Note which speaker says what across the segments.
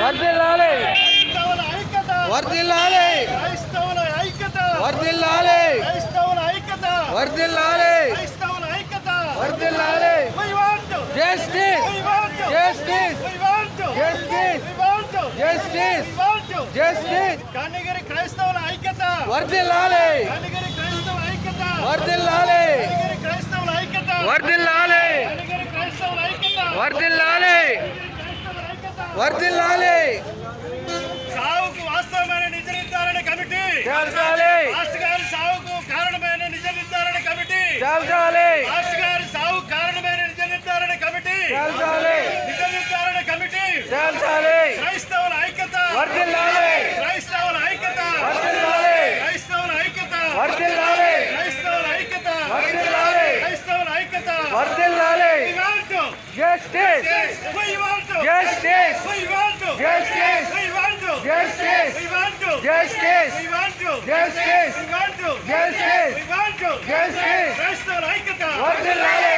Speaker 1: వర్దిల్లాలి
Speaker 2: క్రైస్తవుల ఐక్యత
Speaker 1: వర్దిల్లాలి
Speaker 2: క్రైస్తవుల
Speaker 1: వర్దిల్లాలి
Speaker 2: క్రైస్తవుల ఐక్యత
Speaker 1: వర్దిల్లాలి
Speaker 2: క్రైస్తవుల
Speaker 1: వర్దిల్లాలి. Justice.
Speaker 2: Justice. Justice. Justice.
Speaker 1: Justice
Speaker 2: Kanigiri క్రైస్తవుల ఐక్యత
Speaker 1: వర్దిల్లాలి
Speaker 2: కనిగిరి క్రైస్తవ ఐక్యత
Speaker 1: వర్దిల్లాలి
Speaker 2: కనిగిరి క్రైస్తవుల ఐక్యత
Speaker 1: వర్దిల్లాలి వర్దిల్లాలి
Speaker 2: సావుకు వాస్తవమైన నిజ నిర్ధారణ కమిటీ.
Speaker 1: చేల్చాలి.
Speaker 2: రాష్ట్ర గారి సావుకు కారణమైన నిజ నిర్ధారణ కమిటీ.
Speaker 1: చేల్చాలి.
Speaker 2: రాష్ట్ర గారి సావు కారణమైన నిజ నిర్ధారణ కమిటీ. నిజ నిర్ధారణ కమిటీ. క్రైస్తవుల ఐక్యత.
Speaker 1: వర్దిల్లాలి
Speaker 2: క్రైస్తవుల ఐక్యత
Speaker 1: వర్దిల్లాలి
Speaker 2: క్రైస్తవుల ఐక్యత
Speaker 1: వర్దిల్లాలి
Speaker 2: క్రైస్తవుల ఐక్యత
Speaker 1: వర్దిల్లాలి
Speaker 2: క్రైస్తవుల ఐక్యత
Speaker 1: వర్దిల్లాలి
Speaker 2: We want to.
Speaker 1: Justice
Speaker 2: We want to.
Speaker 1: Justice
Speaker 2: We want to.
Speaker 1: Justice.
Speaker 2: We want to.
Speaker 1: Justice
Speaker 2: We want to.
Speaker 1: Justice
Speaker 2: We want to.
Speaker 1: Justice.
Speaker 2: We want to.
Speaker 1: Justice.
Speaker 2: We want to.
Speaker 1: Justice.
Speaker 2: క్రైస్తవుల ఐక్యత
Speaker 1: వర్దిల్లాలి
Speaker 2: క్రైస్తవుల ఐక్యత
Speaker 1: వర్దిల్లాలి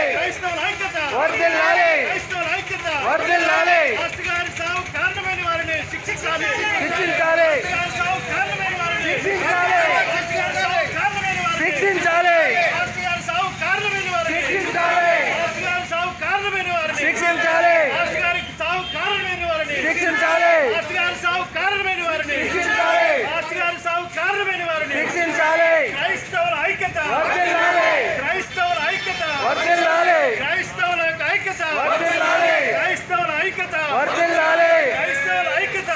Speaker 2: క్రైస్తవుల ఐక్యత
Speaker 1: వర్దిల్లాలి
Speaker 2: రాష్ట్ర గారి సాగు కారణమైన వారిని శిక్షించాలి
Speaker 1: శిక్షించాలి
Speaker 2: రాష్ట్ర గారి సాగు కారణమైన వారిని
Speaker 1: శిక్షించాలి.
Speaker 2: రాష్ట్ర గారి సాగు కారణమైన వారిని
Speaker 1: శిక్షించాలి
Speaker 2: రాష్ట్ర గారి సాగు కారణమైన వారిని
Speaker 1: శిక్షించాలి
Speaker 2: రాష్ట్ర గారి సాగు కారణమైన వారిని
Speaker 1: శిక్షించాలి
Speaker 2: రాష్ట్ర గారికి సాగు కారణమైన వారిని
Speaker 1: శిక్షించాలి
Speaker 2: రాష్ట్ర గారి సాగు కారణమైన వారిని
Speaker 1: శిక్షించాలి
Speaker 2: రాష్ట్ర గారి సాగు కారణమైన వారిని
Speaker 1: శిక్షించాలి
Speaker 2: క్రైస్తవుల ఐక్యత
Speaker 1: వర్దిల్లాలి
Speaker 2: క్రైస్తవుల ఐక్యత. క్రైస్తవుల యొక్క ఐక్యత. క్రైస్తవుల ఐక్యత. క్రైస్తవుల ఐక్యత.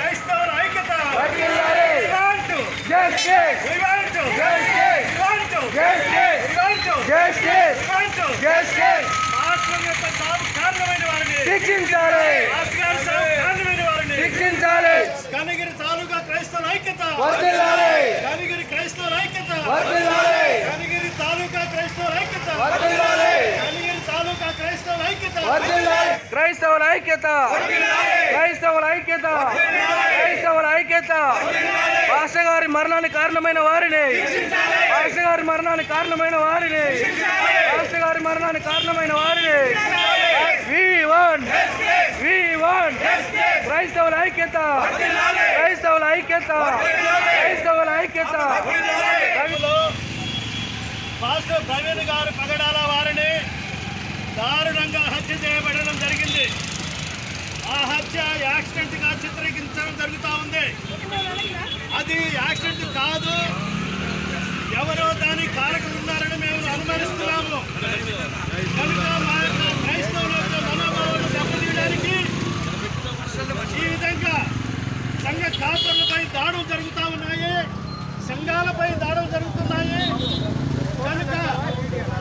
Speaker 2: క్రైస్తవుల ఐక్యత.
Speaker 1: వర్దిల్లాలి
Speaker 2: We want to.
Speaker 1: Justice
Speaker 2: We want to.
Speaker 1: Justice.
Speaker 2: We want to.
Speaker 1: Justice.
Speaker 2: We want to.
Speaker 1: Justice
Speaker 2: We want to.
Speaker 1: Justice
Speaker 2: రాష్ట్రం యొక్క సాగు కారణమైన వారిని.
Speaker 1: శిక్షించాలి.
Speaker 2: రాష్ట్ర గారి సాగు కారణమైన వారిని.
Speaker 1: శిక్షించాలి.
Speaker 2: కనిగిరి తాలూకా క్రైస్తవుల ఐక్యత.
Speaker 1: వర్దిల్లాలి
Speaker 2: కనిగిరి క్రైస్తవుల ఐక్యత. తాలూకా క్రైస్తవుల ఐక్యత. తాలూకా క్రైస్తవుల ఐక్యత.
Speaker 1: క్రైస్తవుల ఐక్యత. క్రైస్తవుల ఐక్యత. క్రైస్తవుల ఐక్యత. పాస్టర్ గారి మరణానికి కారణమైన వారిని. పాస్టర్ గారి మరణానికి కారణమైన వారిని. పాస్టర్ గారి మరణానికి కారణమైన వారిని. We want we want. క్రైస్తవుల ఐక్యత. క్రైస్తవుల ఐక్యత. క్రైస్తవుల ఐక్యత.
Speaker 2: పాస్టర్ ప్రవీణ్ గారు పగడాల వారిని దారుణంగా హత్య చేయబడడం జరిగింది. ఆ హత్య యాక్సిడెంట్గా చిత్రీకరించడం జరుగుతూ ఉంది. అది యాక్సిడెంట్ కాదు ఎవరో దాని కారకులు ఉన్నారని మేము అనుమానిస్తున్నాము కనుక మా యొక్క క్రైస్తవుల యొక్క మనోభావాలను దెబ్బతీయడానికి ఈ విధంగా సంఘ కాపురులపై దాడులు జరుగుతూ ఉన్నాయి సంఘాలపై దాడులు జరుగుతున్నాయి కనుక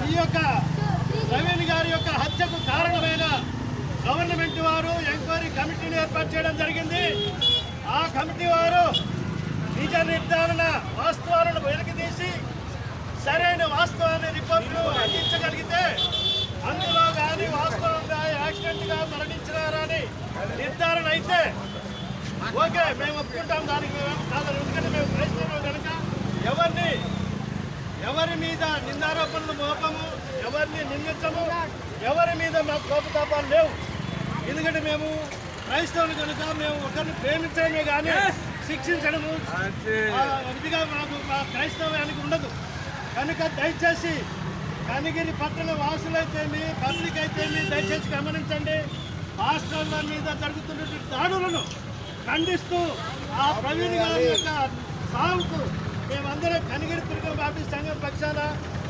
Speaker 2: ఈ యొక్క ప్రవీణ్ గారి యొక్క హత్యకు కారణమైన గవర్నమెంట్ వారు ఎంక్వైరీ కమిటీని ఏర్పాటు చేయడం జరిగింది. ఆ కమిటీ వారు నిజ నిర్ధారణ వాస్తవాలను వెలికితీసి సరైన వాస్తవాన్ని రిపోర్టులు అందించగలిగితే అందులో కానీ వాస్తవంగా యాక్సిడెంట్గా మరణించినారని నిర్ధారణ అయితే ఓకే మేము ఒప్పుకుంటాం దానికి మేము కాదని ఎందుకంటే మేము క్రైస్తవులు కనుక ఎవరిని ఎవరి మీద నిందారోపణలు మోపము ఎవరిని నిందించము ఎవరి మీద మాకు కోపతాపాలు లేవు. ఎందుకంటే మేము క్రైస్తవులు కనుక మేము ఒకరిని ప్రేమించడమే కానీ శిక్షించడము ఇదిగా మాకు మా క్రైస్తవానికి ఉండదు. కనుక దయచేసి కనిగిరి పట్టణ వాసులైతేమి పబ్లిక్ అయితేమి దయచేసి గమనించండి. హాస్టల్ల మీద జరుగుతున్నటువంటి దాడులను ఖండిస్తూ ఆ ప్రవీణ్ గారి యొక్క సాగుకు మేమందరం కనిగిరి తిరుగు బాబీ సంఘం పక్షాన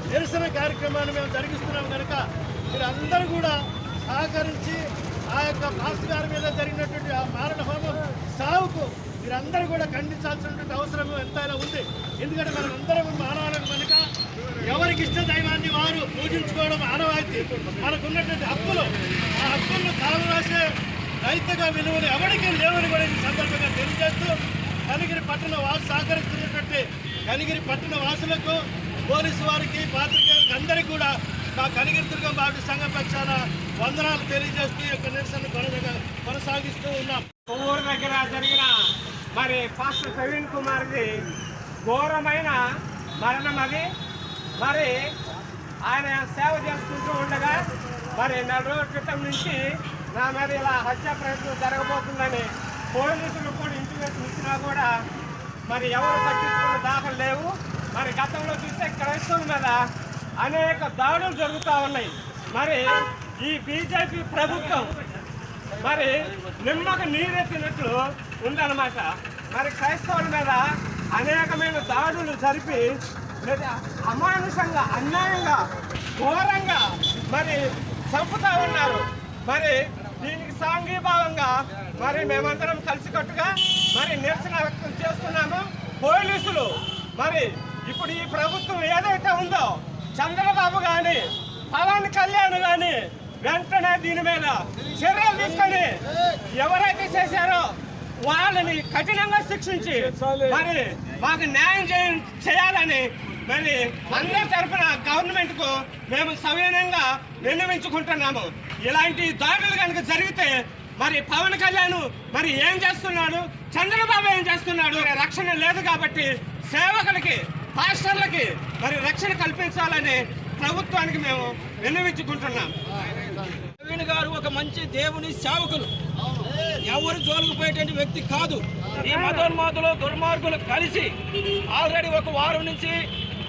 Speaker 2: నిరసన కార్యక్రమాన్ని మేము జరిగిస్తున్నాం. కనుక మీరందరూ కూడా సహకరించి ఆ యొక్క మాస్టర్ గారి మీద జరిగినటువంటి ఆ మారణ హోమం సావుకు మీరందరూ కూడా ఖండించాల్సినటువంటి అవసరం ఎంతైనా ఉంది. ఎందుకంటే మనం అందరం మానవాళ్ళని కనుక ఎవరికి ఇష్ట దైవాన్ని వారు పూజించుకోవడం ఆనవాయితీ. మనకున్నటువంటి హక్కులు ఆ హక్కులను కాలరాసే నైతిక విలువలు ఎవరికి లేవని కూడా ఈ సందర్భంగా తెలియజేస్తూ కనిగిరి పట్టణ వాసు సహకరిస్తున్నటువంటి కనిగిరి పట్టణ వాసులకు పోలీసు వారికి పాత్రికేయులకు అందరికీ కూడా నా కనిగిరి దుర్గం బాబు సంఘం పక్షాన వందనాలు తెలియజేస్తూ ఈ యొక్క నిరసన కొనసాగిస్తూ ఉన్నాం.
Speaker 3: కొవ్వూరు దగ్గర జరిగిన మరి పాస్టర్ ప్రవీణ్ కుమార్ది ఘోరమైన మరణం అది. మరి ఆయన సేవ చేసుకుంటూ ఉండగా మరి నెల రోజుల క్రితం నుంచి నా మీద ఇలా హత్య ప్రయత్నం జరగబోతుందని పోలీసులు కూడా ఇంటిమేషన్ ఇచ్చినా కూడా మరి ఎవరు పట్టించుకున్న దాఖలు లేవు. మరి గతంలో చూస్తే క్రైస్తవుల మీద అనేక దాడులు జరుగుతూ ఉన్నాయి. మరి ఈ బీజేపీ ప్రభుత్వం మరి నిమ్మకు నీరెత్తినట్లు ఉందన్నమాట. మరి క్రైస్తవుల మీద అనేకమైన దాడులు జరిపి అమానుషంగా అన్యాయంగా ఘోరంగా మరి చంపుతా ఉన్నారు. మరి దీనికి సాంఘీభావంగా మరి మేమందరం కలిసికట్టుగా మరి నిరసన వ్యక్తం చేస్తున్నాము. పోలీసులు మరి ఇప్పుడు ఈ ప్రభుత్వం ఏదైతే ఉందో చంద్రబాబు కానీ పవన్ కళ్యాణ్ కానీ వెంటనే దీని మీద చర్యలు తీసుకొని ఎవరైతే చేశారో వాళ్ళని కఠినంగా శిక్షించి మరి మాకు న్యాయం చేయ- చేయాలని మరి అందరి తరఫున గవర్నమెంట్కు మేము సవినయంగా విన్నవించుకుంటున్నాము. ఇలాంటి దాడులు కనుక జరిగితే మరి పవన్ కళ్యాణ్ మరి ఏం చేస్తున్నాడు? చంద్రబాబు ఏం చేస్తున్నాడు? రక్షణ లేదు కాబట్టి సేవకులకి పాస్టర్లకి మరి రక్షణ కల్పించాలని ప్రభుత్వానికి మేము విన్నవించుకుంటున్నాం.
Speaker 4: ప్రవీణ్ గారు ఒక మంచి దేవుని సేవకులు. ఎవరు జోలుకుపోయేటువంటి వ్యక్తి కాదు. ఈ మతోన్మాతులు దుర్మార్గులు కలిసి ఆల్రెడీ ఒక వారం నుంచి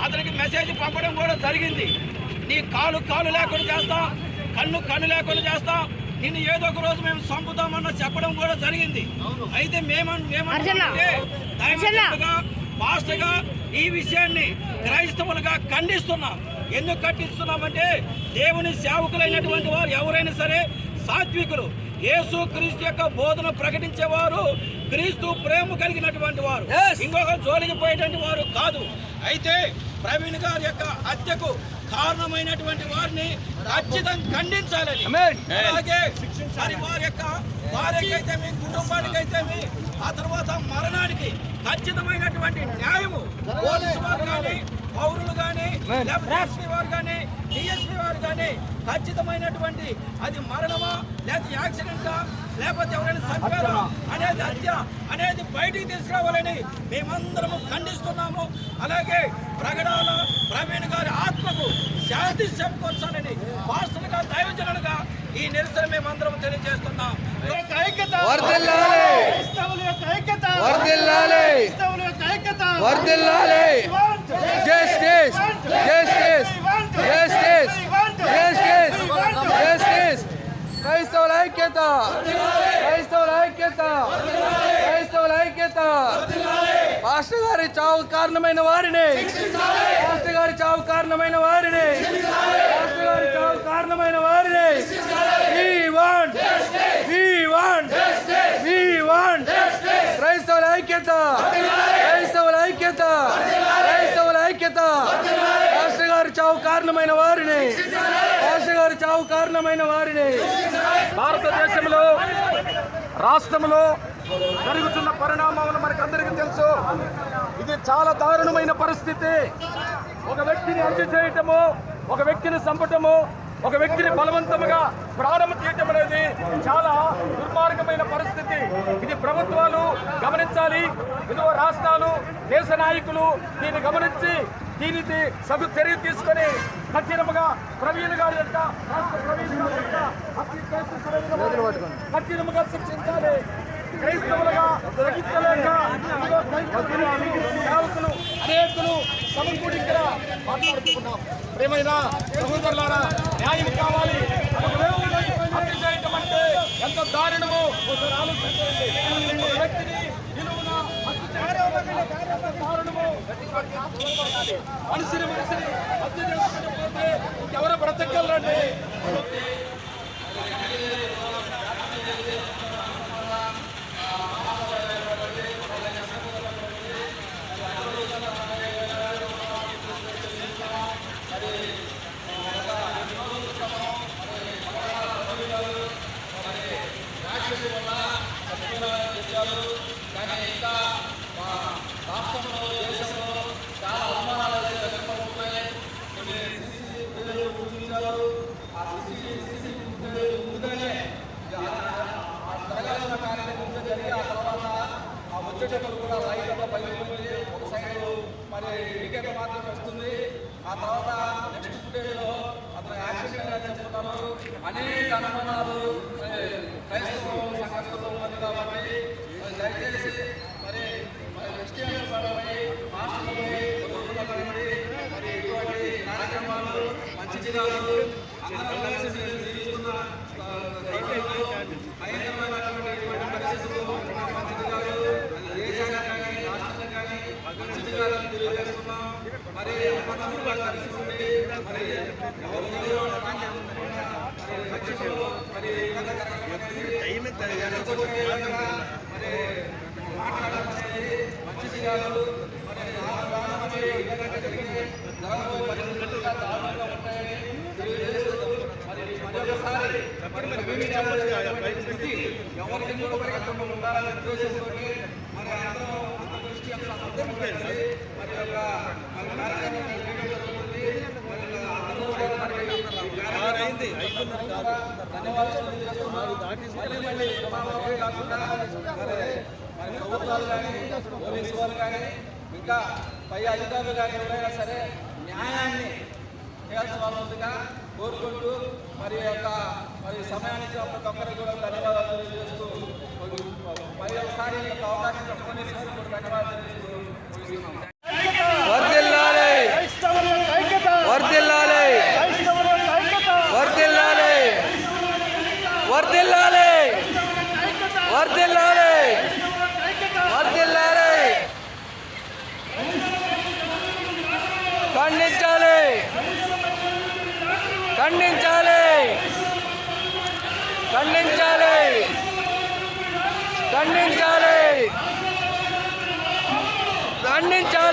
Speaker 4: అతనికి మెసేజ్ పంపడం కూడా జరిగింది. నీ కాలు కాలు లేకుండా చేస్తాం కన్ను కన్ను లేకుండా చేస్తాం నిన్ను ఏదో ఒక రోజు మేము చంపుతామన్న చెప్పడం కూడా జరిగింది. అయితే మేమన్ మేమంటే పాస్టర్గా ఈ విషయాన్ని క్రైస్తవులుగా ఖండిస్తున్నాం. ఎందుకు ఖండిస్తున్నామంటే దేవుని సేవకులైనటువంటి వారు ఎవరైనా సరే సాత్వికులు. యేసు క్రీస్తు యొక్క బోధన ప్రకటించేవారు క్రీస్తు ప్రేమ కలిగినటువంటి వారు. ఇంకొక జోలికి పోయేటువంటి వారు కాదు. అయితే ప్రవీణ్ గారి యొక్క హత్యకు కారణమైనటువంటి వారిని ఖచ్చితంగా ఖండించాలని. అలాగే మరి వారి యొక్క వారికైతే మీ కుటుంబానికైతే మీ ఆ తర్వాత మరణానికి ఖచ్చితమైనటువంటి న్యాయము. పోలీసు వారు కానీ పౌరులు కానీ లేకపోతే వారు కానీ డిఎస్పీ వారు కానీ ఖచ్చితమైనటువంటి అది మరణమా లేకపోతే యాక్సిడెంటా లేకపోతే ఎవరైనా చంపారా అనేది హత్య అనేది బయటికి తీసుకురావాలని మేమందరము ఖండిస్తున్నాము. అలాగే ప్రగడాల ప్రవీణ్ గారి ఆత్మకు శాంతి చేకూర్చాలని పాస్టర్లుగా దైవజనులుగా ఈ నిరసన మేమందరం తెలియజేస్తున్నాం.
Speaker 2: ఐక్యత
Speaker 5: వర్ధిల్లాలి.
Speaker 2: క్రైస్తవుల యొక్క ఐక్యత
Speaker 5: వర్ధిల్లాలి.
Speaker 2: క్రైస్తవుల యొక్క ఐక్యత.
Speaker 5: వర్ధిల్లాలి. Justice justice justice justice justice క్రైస్తవుల ఐక్యత క్రైస్తవుల ఐక్యత క్రైస్తవుల ఐక్యత పాస్టర్ గారి చావు కారణమైన వారిని పాస్టర్ గారి చావు కారణమైన వారిని కారణమైన వారిని We want We want We want. క్రైస్తవుల ఐక్యత క్రైస్తవుల ఐక్యత క్రైస్తవుల ఐక్యత. రాష్ట్ర గారి చావు కారణమైన వారిని రాష్ట్ర గారి చావు కారణమైన వారిని. భారతదేశంలో రాష్ట్రంలో జరుగుతున్న పరిణామాలు మనకు అందరికీ తెలుసు. ఇది చాలా దారుణమైన పరిస్థితి. ఒక వ్యక్తిని హత్య చేయటము ఒక వ్యక్తిని చంపటము ఒక వ్యక్తిని బలవంతముగా ప్రాణం తీయటం అనేది చాలా దుర్మార్గమైన పరిస్థితి. ఇది ప్రభుత్వాలు గమనించాలి. ఇదిగో రాష్ట్రాలు దేశ నాయకులు దీన్ని గమనించి దీనికి సగు చర్య తీసుకొని కఠినముగా ప్రవీణ్ గారి యొక్క రాష్ట్ర ప్రవీణ్ గారి యొక్క హత్య కఠినముగా శిక్షించాలి. క్రైస్తవులుగా సేవకులు అనేకులు సమకూడి ఇక్కడ మాట్లాడుతున్నాం. ప్రేమైన సహోదరులారా న్యాయం కావాలి. హత్య చేయటం అంటే ఎంత దారుణమో ఒకసారి ఆలోచించండి. వ్యక్తిని నిలువున హత్య చేయడం దారుణమో మనిషిని మనిషిని హత్య చేసుకుంటే ఎవరు బ్రతకగలరండి? అనేక అనుమానాలు క్రైస్తవ సంఘస్థులు ఉంది కాబట్టి దయచేసి మరి మరి క్రిస్టియన్స్ పడమై మాస్టర్లపై కొడుకులపై మరి ఇటువంటి కార్యక్రమాలు మంచి జిల్లాలు అందరం కలిసి జీవిస్తున్న భయంకరమైనటువంటి పరిస్థితులు అది దేశానికి కానీ రాష్ట్రానికి కానీ మంచిది తెలియజేస్తున్నాం. మరి మనము కలిసి ఉండి మరి ఎవరు మరి మరి అనేది మరి మాట్లాడడం అనేది మంచిది మరి విధంగా జరిగితే జరగబోయే పరిస్థితులు దారుణంగా ఉంటాయని తెలియజేస్తూ మరి మరొకసారి మరి పరిస్థితి ఎవరికి కూడా పరిగెత్తకుండా ఉద్దేశంతో మరి అందరం అంత దృష్టి అంత కలిసి మరి ఒక మరి కార్యక్రమం చేయడం జరుగుతుంది మరి అందరూ కూడా మరి ఈ కార్యక్రమానికి అందరూ కూడా ధన్యవాదాలు తెలియజేస్తున్నాను మళ్ళీ మళ్ళీ సమావేశం కాకుండా మరి ప్రభుత్వాలు కానీ పోలీసు వాళ్ళు కానీ ఇంకా పై అధికారులు కానీ ఎవరైనా సరే న్యాయాన్ని చేయాల్సినగా కోరుకుంటూ మరి యొక్క మరి సమయానికి ప్రతి ఒక్కరికి కూడా ధన్యవాదాలు. తెలియజేస్తూ మరి ఒకసారి అవకాశం చెప్పుకొని ధన్యవాదాలు తెలియజేస్తూ
Speaker 1: ఖండించాలి ఖండించాలి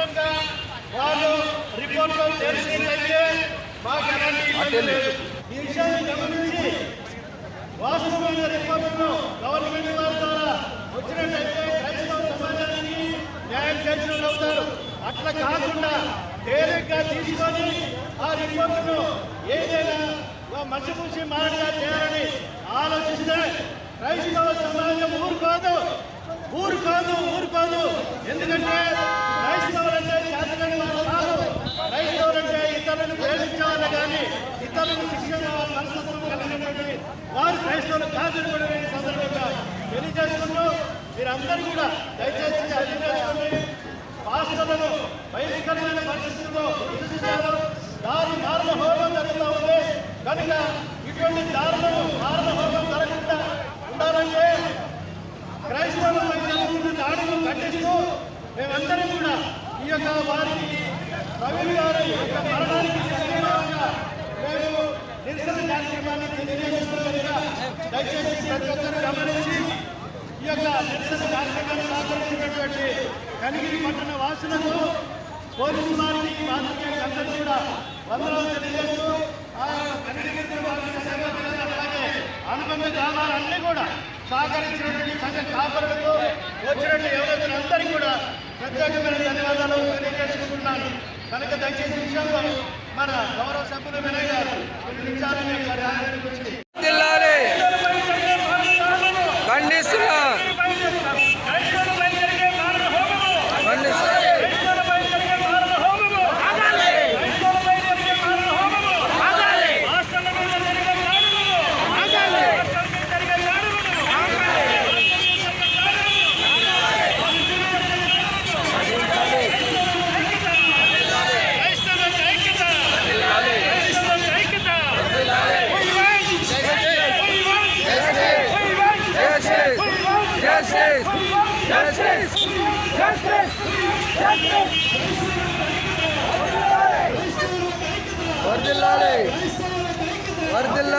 Speaker 2: మరణంగా వాళ్ళు రిపోర్ట్లో తెలిసినట్లయితే మాకు ఎలాంటి ఇబ్బంది లేదు. ఈ విషయాన్ని గమనించి వాస్తవమైన రిపోర్టును గవర్నమెంట్ వారి ద్వారా వచ్చినట్లయితే క్రైస్తవ సమాజానికి న్యాయం చేసిన అవుతారు. అట్లా కాకుండా తేలిగ్గా తీసుకొని ఆ రిపోర్టును ఏదైనా మసిపూసి మారడిగా చేయాలని ఆలోచిస్తే క్రైస్తవ సమాజం ఊరు కాదు ఊరు కాదు ఊరు కాదు. ఎందుకంటే క్రైస్తవులంటే చేతలని వారు కాదు. క్రైస్తవులంటే ఇతరులను ప్రేమించాలని కానీ ఇతరులను శిక్షణ మనస్తత్వం కలిగినటువంటి వారు క్రైస్తవులు కాదని కూడా నేను సందర్భంగా తెలియజేసుకుంటూ మీరందరూ కూడా దయచేసి అర్థం చేసుకోండి పాస్టర్లను భయంకరమైన పరిస్థితుల్లో విభజించారు దారి మారణ హోమం జరుగుతూ ఉంది. కనుక ఇటువంటి దారులను మారణ హోమం జరగకుండా ఉండాలంటే క్రైస్తవులపై జరుగుతున్న దాడులు ఖండిస్తూ మేమందరం కూడా ఈ యొక్క వారికి ప్రవీణ్ గారి యొక్క మరణానికి మేము నిరసన కార్యక్రమాన్ని తెలియజేస్తున్నట్టుగా దయచేసి ప్రతి ఒక్కరు గమనించి ఈ యొక్క నిరసన కార్యక్రమాన్ని సహకరించినటువంటి కనిగిరి పట్టణ వాసులకు పోలీసు వారికి పాత్రికేయులకు అందరూ కూడా వందనాలు తెలియజేస్తూ ఆ కనిగిరి అలాగే అనుబంధ గ్రామాలన్నీ కూడా సహకరించినటువంటి సంఘ కాపరులకు వచ్చినటువంటి ఎవరైతే అందరికీ కూడా ప్రత్యేకమైన ధన్యవాదాలు తెలియజేసుకుంటున్నాను. కనుక దయచేసి విషయంలో మన గౌరవ సభ్యులు వినయ్ గారు కొన్ని నిమిషాలు మీ